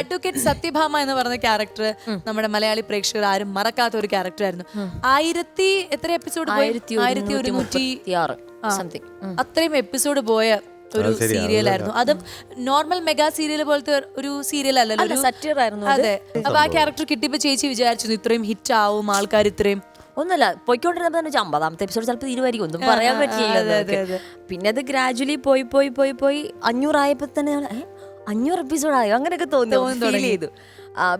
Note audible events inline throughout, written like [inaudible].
Advocate Satyabhama എന്ന് പറഞ്ഞ character നമ്മുടെ മലയാളി പ്രേക്ഷകർ ആരും മറക്കാത്ത ഒരു ക്യാരക്ടർ ആയിരുന്നു. ആയിരത്തി എത്ര എപ്പിസോഡ് ആയിരത്തി ആയിരത്തി ഒരുന്നൂറ്റി അത്രയും എപ്പിസോഡ് പോയ ഒരു സീരിയൽ ആയിരുന്നു. അതും നോർമൽ മെഗാ സീരിയൽ പോലത്തെ ഒരു സീരിയൽ അല്ലല്ലോ ആയിരുന്നു അതെ. അപ്പൊ ആ ക്യാരക്ടർ കിട്ടിയപ്പോ ചേച്ചി വിചാരിച്ചു ഇത്രയും ഹിറ്റ് ആവും ആൾക്കാർ ഇത്രയും ഒന്നല്ല പോയിക്കൊണ്ടിരുന്നപ്പോ തന്നെ വെച്ചാൽ അമ്പതാമത്തെ എപ്പിസോഡ് ചിലപ്പോൾ ഇരുവായിരിക്കും ഒന്നും പറയാൻ പറ്റില്ല അതെ, അതെ, അതെ. പിന്നെ അത് ഗ്രാജുവലി പോയി പോയി പോയി പോയി അഞ്ഞൂറായപ്പോ തന്നെ ഞാൻ, "ഏ, അഞ്ഞൂറ് എപ്പിസോഡ് ആയോ അങ്ങനെയൊക്കെ തോന്നി ഫീൽ ചെയ്തു.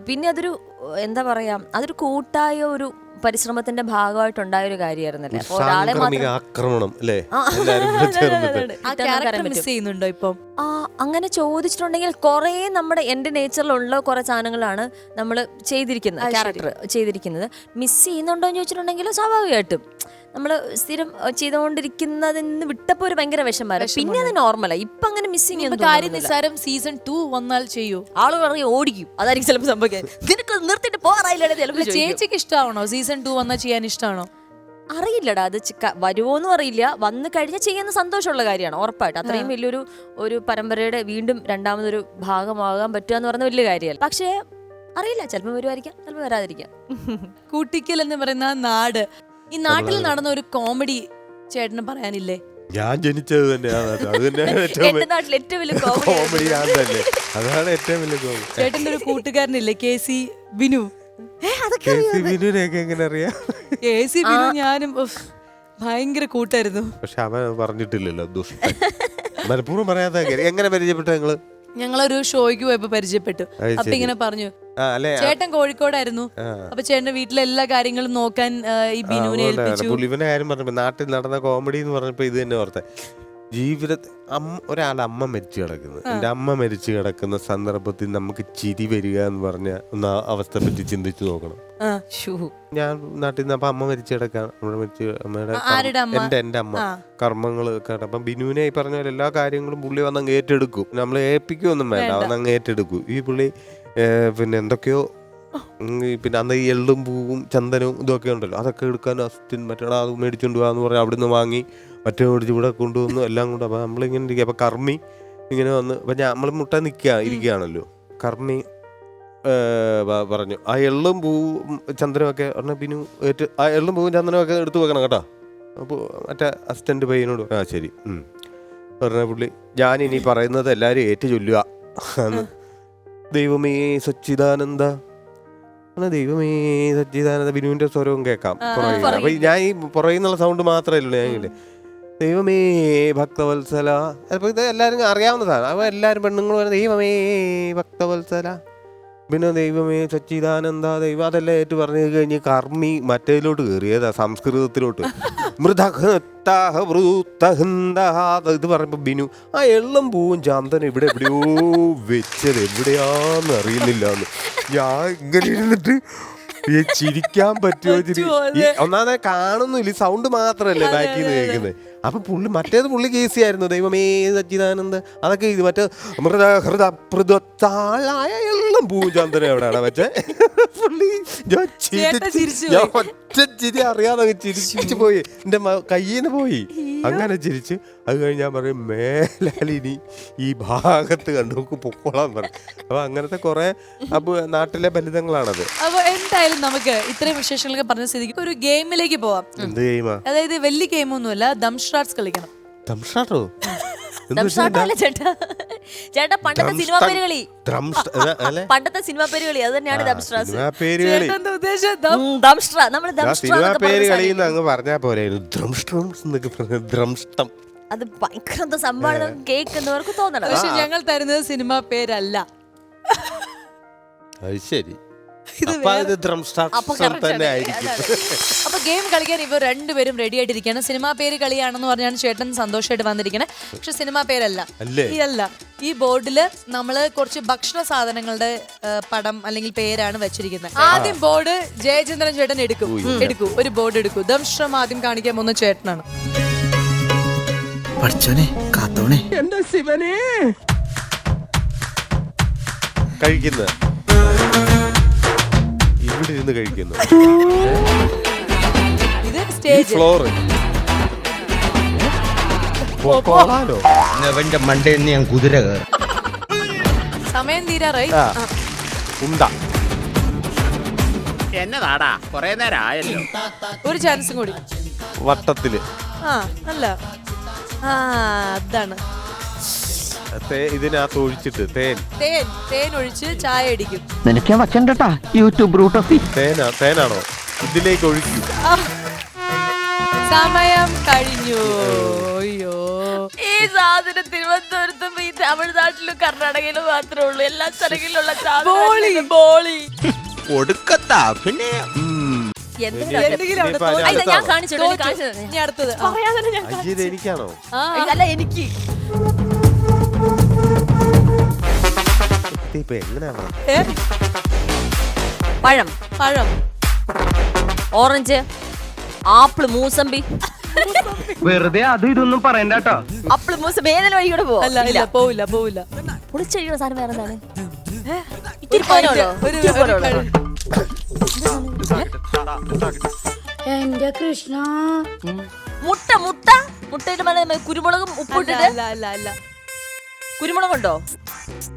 പിന്നെ അതൊരു എന്താ പറയാ അതൊരു കൂട്ടായ ഒരു പരിശ്രമത്തിന്റെ ഭാഗമായിട്ടുണ്ടായ ഒരു കാര്യമായിരുന്നല്ലേ ഒരാളെ മാത്രം ആക്രമണം അല്ലേ? ചെയ്യുന്നുണ്ടോ ഇപ്പം? ആ അങ്ങനെ ചോദിച്ചിട്ടുണ്ടെങ്കിൽ കുറേ നമ്മുടെ എന്റെ നേച്ചറിലുള്ള കുറേ സാധനങ്ങളാണ് നമ്മൾ ചെയ്തിരിക്കുന്നത് ക്യാരക്ടർ ചെയ്തിരിക്കുന്നത്. മിസ് ചെയ്യുന്നുണ്ടോ എന്ന് ചോദിച്ചിട്ടുണ്ടെങ്കിൽ സ്വാഭാവികമായിട്ടും. നമ്മൾ സ്ഥിരം ചെയ്തുകൊണ്ടിരിക്കുന്നതിൽ നിന്ന് വിട്ടപ്പോൾ ഒരു ഭയങ്കര വിഷമമായിരുന്നു. പിന്നെ അത് നോർമലായി ഇപ്പൊ അങ്ങനെ മിസ്സിങ് കാര്യം നിസ്സാരം സീസൺ ടു വന്നാൽ ചെയ്യൂ. ആൾ പറയും ഓടിക്കും. അതായിരിക്കും ചിലപ്പോൾ സംഭവിക്കാൻ. നിനക്ക് നിർത്തിട്ട് പോകാറായില്ലേ ചിലപ്പോൾ ചേച്ചിക്ക് ഇഷ്ടമാണോ സീസൺ ടു വന്നാൽ ചെയ്യാൻ ഇഷ്ടമാണോ അറിയില്ലടാ അത് ചിക്ക- വരുമോന്നും അറിയില്ല. വന്നു കഴിഞ്ഞാൽ ചെയ്യുന്ന സന്തോഷമുള്ള കാര്യമാണ് ഉറപ്പായിട്ട്. അത്രയും വലിയൊരു ഒരു പരമ്പരയുടെ വീണ്ടും രണ്ടാമതൊരു ഭാഗമാകാൻ പറ്റുക എന്ന് പറഞ്ഞ വലിയ കാര്യമല്ല. പക്ഷേ അറിയില്ല. ചിലപ്പോൾ വരുമായിരിക്കാം ചിലപ്പോൾ വരാതിരിക്കാം. [laughs] കൂട്ടിക്കൽ എന്ന് പറയുന്ന നാട്. ഈ നാട്ടിൽ നടന്ന ഒരു കോമഡി ചേട്ടന് പറയാനില്ലേ? ഞാൻ ജനിച്ചത് തന്നെയാണ് അത്. അത് തന്നെയാണ് ഏറ്റവും എന്റെ നാട്ടിൽ ഏറ്റവും വലിയ കോമഡി കോമഡി ഞാൻ തന്നെ. അതാണ് ഏറ്റവും വലിയ കോമഡി. ചേട്ടന്റെ ഒരു കൂട്ടുകാരനില്ലേ K C Binu K C ബിനുവിനെയൊക്കെ എങ്ങനെ അറിയാം? കെ സി ബിനു ഞാനും ഉഫ്, ഭയങ്കര കൂട്ടായിരുന്നു. പക്ഷെ അവൻ പറഞ്ഞിട്ടില്ലല്ലോ ദുഷ്ടൻ മനഃപൂർവം പറയാത്ത കാര്യം. എങ്ങനെ പരിചയപ്പെട്ടു നിങ്ങൾ ഞങ്ങളൊരു ഷോയ്ക്ക് പോയപ്പോ പരിചയപ്പെട്ടു. അത് അപ്പൊ ശരി. ഇങ്ങനെ പറഞ്ഞു അല്ലേ? ചേട്ടൻ കോഴിക്കോടായിരുന്നു. അപ്പൊ ചേട്ടന്റെ വീട്ടിലെ എല്ലാ കാര്യങ്ങളും നോക്കാൻ ഈ ബിനുവിനെ ഏൽപ്പിച്ചു. കാര്യം പറഞ്ഞപ്പോ നാട്ടിൽ നടന്ന കോമഡി എന്ന് പറഞ്ഞപ്പോ ഇത് തന്നെ ഓർത്തെ. ജീവിതത്തിൽ അമ്മ ഒരാളുടെ അമ്മ മരിച്ചു കിടക്കുന്നു. എന്റെ അമ്മ മരിച്ചു കിടക്കുന്ന സന്ദർഭത്തിൽ നമുക്ക് ചിരി വരിക എന്ന് പറഞ്ഞ ഒന്ന് അവസ്ഥ പറ്റി ചിന്തിച്ചു നോക്കണം. ഞാൻ നാട്ടിൽ നിന്ന് അപ്പൊ അമ്മ മരിച്ചു കിടക്കാൻ നമ്മുടെ മരിച്ചു അമ്മയുടെ ആ, ആരുടെ അമ്മ? എന്റെ എന്റെ അമ്മ. കർമ്മങ്ങൾ അപ്പൊ ബിനുവിനെ ഈ പറഞ്ഞ പോലെ എല്ലാ കാര്യങ്ങളും പുള്ളി വന്ന് അങ്ങ് ഏറ്റെടുക്കും. നമ്മൾ ഏൽപ്പിക്കുകയൊന്നും വേണ്ട. വന്ന് അങ്ങ് ഏറ്റെടുക്കും. ഈ പുള്ളി പിന്നെ എന്തൊക്കെയോ പിന്നെ അന്ന് ഈ എള്ളും പൂവും ചന്ദനവും ഇതൊക്കെ ഉണ്ടല്ലോ. അതൊക്കെ എടുക്കാൻ അസിസ്റ്റൻ മറ്റേടാ അത് മേടിച്ചുകൊണ്ട് പോകാന്ന് അവിടെ നിന്ന് വാങ്ങി മറ്റേ മേടിച്ച് ഇവിടെ കൊണ്ടുവന്നു എല്ലാം കൊണ്ട് അപ്പം നമ്മളിങ്ങനെ ഇരിക്കുക അപ്പം കർമ്മി ഇങ്ങനെ വന്ന് അപ്പം ഞാൻ നമ്മൾ മുട്ട നിൽക്കുക ഇരിക്കുകയാണല്ലോ കർമ്മി പറഞ്ഞു ആ എള്ളും പൂവും ചന്ദനമൊക്കെ പറഞ്ഞാൽ പിന്നെ ഏറ്റ ആ എള്ളും പൂവും ചന്ദനമൊക്കെ എടുത്തു വെക്കണം കേട്ടോ. അപ്പോൾ മറ്റേ അസിസ്റ്റന്റ് പയ്യനോട് ആ ശരി. പറഞ്ഞ പുള്ളി ഞാൻ ഇനി പറയുന്നത് എല്ലാവരും ഏറ്റു ചൊല്ലുക എന്ന് ദൈവമേ സച്ചിദാനന്ദ. ദൈവമേ സച്ചിദാനന്ദ ബിനുവിന്റെ സ്വരവും കേൾക്കാം. പുറകിൽ. അപ്പൊ ഞാൻ ഈ പുറകിൽ നിന്നുള്ള സൗണ്ട് മാത്രമേ ഞാൻ ഇല്ലേ ദൈവമേ ഭക്തവത്സല. അപ്പൊ ഇത് എല്ലാവരും അറിയാവുന്നതാണ് അപ്പൊ എല്ലാവരും പെണ്ണുങ്ങൾ പറയുന്നത് ദൈവമേ ഭക്തവത്സല. പിന്നെ ദൈവമേ സച്ചിദാനന്ദ ദൈവം അതെല്ലാം ഏറ്റു പറഞ്ഞു കഴിഞ്ഞ് കർമ്മി മറ്റേതിലോട്ട് കയറിയതാ സംസ്കൃതത്തിലോട്ട്. ഇത് പറയുമ്പോ ബിനു ആ എള്ളം പൂവും ചാന്തൻ ഇവിടെ എവിടെയോ വെച്ചത് എവിടെയാന്ന് അറിയുന്നില്ല എന്ന് ഞാൻ ഇങ്ങനെ ഇരുന്നിട്ട് ചിരിക്കാൻ പറ്റുമോ ഒന്നാമതെ കാണുന്നില്ല സൗണ്ട് മാത്രമല്ലേ ബാക്കിൽ നിന്ന് കേൾക്കുന്നത് അപ്പൊ പുള്ളി മറ്റേത് പുള്ളി കേസി ആയിരുന്നു ദൈവമേ സച്ചിദാനന്ദ. അതൊക്കെ ഇത് മറ്റേ മൃത ഹൃദ ചന്ദനം എവിടെയാണ് പക്ഷേ പുള്ളി ഞാൻ ഒറ്റ ചിരി അറിയാതെ ചിരിച്ചു പോയി. എന്റെ കയ്യിൽ നിന്ന് പോയി. അങ്ങനെ ചിരിച്ച് അത് കഴിഞ്ഞ് ഞാൻ പറയും മേലാലിനി ഈ ഭാഗത്ത് കണ്ടു. നോക്ക് പൊക്കോളാൻ പറയും. അപ്പൊ അങ്ങനത്തെ കുറെ അപ്പൊ നാട്ടിലെ ഫലിതങ്ങളാണത് അപ്പൊ എന്തായാലും നമുക്ക് ഇത്രയും വിശേഷങ്ങളൊക്കെ പറഞ്ഞ സ്ഥിതിക്ക് ഒരു ഗെയിമിലേക്ക് പോവാം. എന്ത് അതായത് വലിയ ഗെയിമൊന്നുമല്ല ദംഷ്ട്രാട്സ് കളിക്കണം. തംഷാട്ടോ ദംഷ്ടാട്ടല്ല ചേട്ടാ. ചേട്ടാ പണ്ടത്തെ സിനിമ പേരുകളി. അല്ലെ പണ്ടത്തെ സിനിമ പേരുകളി അത് തന്നെയാണ് ദംഷ്ട്രാസ് ദംഷ്ട്ര നമ്മൾ സിനിമാ പേര് അങ്ങ് പറഞ്ഞാ പോരെ. ദ്രംഷ്ടം എന്നൊക്കെ പറഞ്ഞ അത് ഭയങ്കര എന്തോ സംഭവമാണ് കേൾക്കുന്നവർക്ക് തോന്നണം. പക്ഷെ ഞങ്ങൾ തരുന്നത് സിനിമ പേരല്ല. അത് ശരി. അപ്പൊ അത് അപ്പൊ ദ്രംഷ്ടം correct തന്നെ ആയിരിക്കും. അപ്പൊ ഗെയിം കളിക്കാൻ ഇവർ രണ്ടുപേരും റെഡി ആയിട്ടിരിക്കുകയാണ്. സിനിമാ പേര് കളിയാണെന്ന് പറഞ്ഞാണ് ചേട്ടൻ സന്തോഷമായിട്ട് വന്നിരിക്കുന്നത് പക്ഷെ സിനിമാ പേരല്ല. അല്ലേ? ഈ ബോർഡിൽ നമ്മൾ കുറച്ച് ഭക്ഷണ സാധനങ്ങളുടെ പടം അല്ലെങ്കിൽ പേരാണ് വെച്ചിരിക്കുന്നത്. ആദ്യം ബോർഡ് ജയചന്ദ്രൻ ചേട്ടൻ എടുക്കും. എടുക്കൂ. ഒരു ബോർഡ് എടുക്കൂ. ദംശ്രം ആദ്യം കാണിക്കാൻ പോകുന്ന ചേട്ടനാണ്. പഠിച്ചോനെ കാത്തോണേ. കഴിക്കുന്നത് ഇവിടെ ഇരുന്ന് കഴിക്കുന്നു. ഇത് ഈ സ്റ്റേജ് ഫ്ലോറ് അവന്റെ മണ്ടയിൽ നിന്ന് ഞാൻ കുതിര കയറും. സമയം തീരാറായി ആ. ഉണ്ട. എന്നതാടാ? കൊറേ നേരം ആയല്ലോ. ഒരു ചാൻസും കൂടി. വട്ടത്തിൽ. ആ അല്ല. ആ അതാണ്. ഇതിനകത്ത് ഒഴിച്ചിട്ട് തേൻ. തേൻ തേൻ ഒഴിച്ച് ചായ അടിക്കും. നിനക്ക് വക്കണ്ടട്ടാ യൂട്യൂബ് ബ്രൂട്ടസി തേനാ തേനാണോ? ഇതിലേക്ക് ഒഴിക്കും. സമയം കഴിഞ്ഞു. അയ്യോ. ഈ സാധനം തിരുവനന്തപുരത്തും ഈ തമിഴ്നാട്ടിലും കർണാടകയിലും മാത്രമേ ഉള്ളൂ. എല്ലാ സ്ഥലങ്ങളിലുള്ള ബോളി. ബോളി. ഒടുക്കത്താ പിന്നെ ഞാൻ? കാണിച്ചു തരാം, അല്ല കാണിച്ചു ഇപ്പൊ എങ്ങനെയാണോ ഏ, പഴം. പഴം. ഓറഞ്ച്. ആപ്പിൾ മൂസമ്പി. വെറുതെ അത് ഇതൊന്നും പറയണ്ട കേട്ടോ. ആപ്പിൾ മൂസമ്പി ഏതെങ്കിലും വഴി കൂടെ പോവാ? അല്ല ഇല്ല പോവില്ല പോവില്ല. പൊളിച്ചഴിക്കുന്ന സാധനം വേറെ എന്താണ്? ഇത്തിരി പോലുള്ളോ ഒരു ഇത്തിരി ഒരു പോലുള്ളോ കഴി- എന്റെ കൃഷ്ണ. മുട്ട മുട്ട? മുട്ടയുടെ മല കുരുമുളകും ഉപ്പിട്ടില്ല ഉപ്പിട്ടിട്ട് അല്ല അല്ല അല്ല. കുരുമുളകുണ്ടോ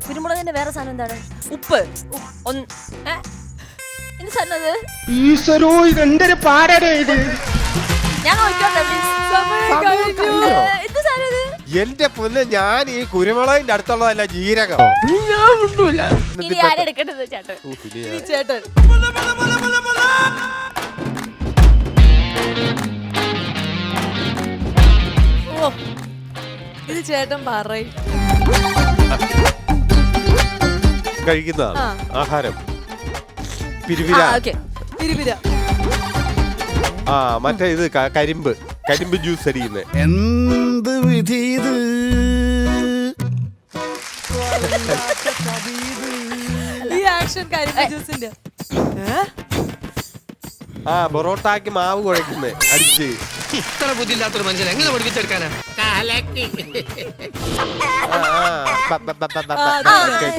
കുരുമുളകിന്റെ വേറെ സാധനം എന്താണ്? ഉപ്പ്. ഒന്ന്? എന്ത് സാധനം അത്? ഈശ്വരോ ഇതെന്തൊരു പാടേ ഇത്? ഞാൻ please. എന്ത് സാധനം ഇത്? എന്റെ പൊന്ന് ഞാൻ ഈ കുരുമുളകിന്റെ അടുത്തുള്ളതല്ല ജീരകം. ഇനി ആരെടുക്കേണ്ടത് ചേട്ടൻ? ഓ, പിന്നെ ഈ ഞാൻ- ചേട്ടൻ. ഓ ഇത് ചേട്ടൻ പറയും. കഴിക്കുന്നതാണ്. ആ. ആഹാരം. ആ പിരിവിര. ഓക്കെ. ആ മറ്റേ ഇത് കരിമ്പ്. കരിമ്പ് ജ്യൂസ് അടിക്കുന്നത് എന്ത് വിധി ഇത്? ഈ ആക്ഷൻ കരിമ്പ് ജ്യൂസിന്റെ? ആ പൊറോട്ടാക്കി മാവ് കുഴക്കുന്നത് അടിച്ച്. ഇത്ര ബുദ്ധിയില്ലാത്തൊരു മനുഷ്യൻ എങ്ങനെ പഠിപ്പിച്ചെടുക്കാനാ? കലക്കി.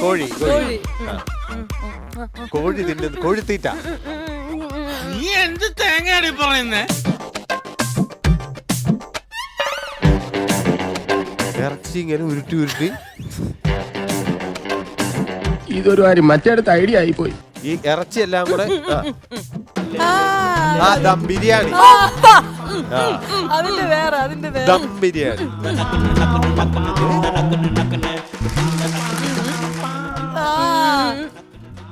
കോഴി കോഴി. കോഴി. കോഴി കോഴിത്തീറ്റ നീ എന്ത് തേങ്ങയാണ് പറയുന്നേ? ഇറച്ചി ഇങ്ങനെ ഉരുട്ടി ഉരുട്ടി. ഇതൊരു കാര്യം മറ്റേടത്ത് ഐഡിയ ആയി പോയി ഈ ഇറച്ചി എല്ലാം കൂടെ ആ. ദം ബിരിയാണി. അതിന്റെ വേറെ അതിന്റെ വേറെ. ദം ബിരിയാണി. ആ,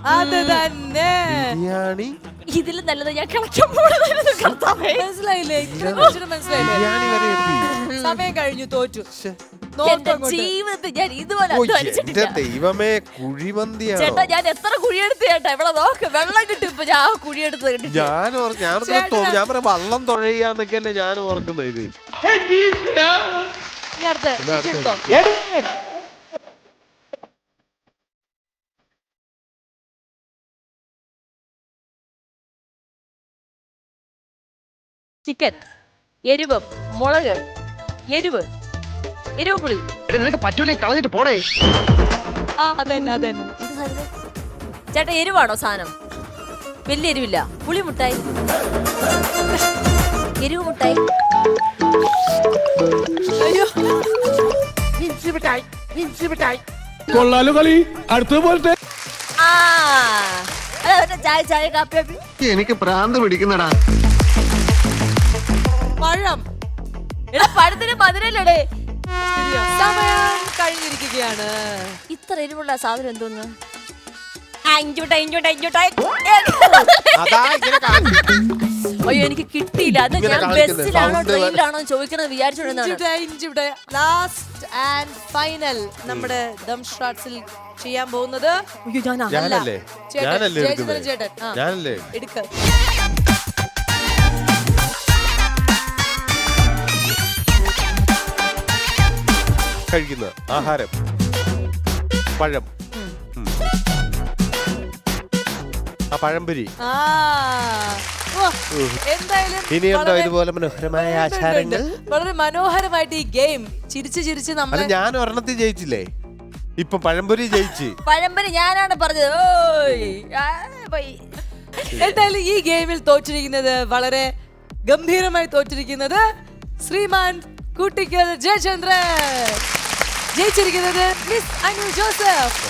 അത് തന്നെ. ബിരിയാണി. ഇതിൽ നല്ലത് ഞാൻ കിളക്കാൻ പോകുന്നത് മനസ്സിലായില്ലേ? മനസ്സിലായില്ലേ? ബിരിയാണി വരെ എത്തി. സമയം കഴിഞ്ഞു തോറ്റു. എന്റെ ജീവിതത്തിൽ ഞാൻ ഇതുപോലെ എന്റെ ദൈവമേ കുഴിമന്തിയാണോ? ചേട്ടാ ഞാൻ എത്ര കുഴിയെടുത്ത് ചേട്ടാ? ഇവിടെ നോക്ക് വെള്ളം കിട്ടും ഇപ്പൊ ഞാൻ ആ കുഴിയെടുത്ത് കിട്ടി. ഞാൻ ഓർ- ഞാൻ ഓർക്കുന്നത്. ഞാൻ പറയാം വള്ളം തുഴയാന്നൊക്കെയല്ലേ ഞാൻ ഓർക്കുന്നത് ഇത്. ഇനി അടുത്ത എടുത്തോ. ചിക്കൻ എരിവ് മുളക് എരിവ്. എരിവ് പുളി നിനക്ക് പറ്റൂലേ കളഞ്ഞിട്ട് പോടേ. ആ അതന്നെ അതന്നെ? ചേട്ടാ എരിവാണോ സാധനം? വലിയ എരിവില്ല. പുളി മുട്ടായി. എരിവ് മുട്ടായി. അയ്യോ. കൊള്ളാലോ കളി. അടുത്ത പോലത്തെ. ആ. ചായ ചായ കാപ്പി കാപ്പി. എനിക്ക് പ്രാന്ത് പിടിക്കുന്നടാ. പഴം. എടാ പഴത്തിന് മധുരല്ലേ സമയം കഴിഞ്ഞിരിക്കുകയാണ്. ഇത്ര എരിവുള്ള സാധനം എന്തോന്ന്? അഞ്ചോട്ടെ അഞ്ചോട്ടെ അഞ്ചോട്ടെ അതാ ഇങ്ങനെ കാണിച്ച്. അയ്യോ എനിക്ക് കിട്ടിയില്ല. അത് ഞാൻ. ബസ്സിലാണോ ട്രെയിനിലാണോ ചോദിക്കണത് ഇഞ്ചിവിടെ ലാസ്റ്റ് ആൻഡ് ഫൈനൽ നമ്മുടെ ദം ഷോട്ട്സിൽ ചെയ്യാൻ പോകുന്നത്. അയ്യോ ഞാൻ ചേട്ടൻ, ചേട്ടൻ. ഞാനല്ലേ? എടുക്ക. കഴിക്കുന്നത് ആഹാരം. പഴം. ഉം. ആ പഴംപൊരി. ആ. ഓ, എന്തായാലും ഇനിയുണ്ടോ വളരെ- ഇതുപോലെ മനോഹരമായ ഉണ്ട്, ഉണ്ട്, ആചാരങ്ങൾ? വളരെ മനോഹരമായിട്ട് ഈ ഗെയിം ചിരിച്ച് ചിരിച്ച് അല്ല ഞാൻ ഒരെണ്ണത്തിൽ ജയിച്ചില്ലേ? ഇപ്പൊ പഴംപൊരി ജയിച്ച്. [laughs] പഴംപുരി ഞാനാണ് പറഞ്ഞത്. ഓയ്. ആ, പോയി. എന്തായാലും ഈ ഗെയിമിൽ തോറ്റിരിക്കുന്നത് വളരെ ഗംഭീരമായി തോറ്റിരിക്കുന്നത് ശ്രീമാൻ കൂട്ടിക്കൽ ജയചന്ദ്രൻ. ജയിച്ചിരിക്കുന്നത് മിസ് അനു ജോസഫ്.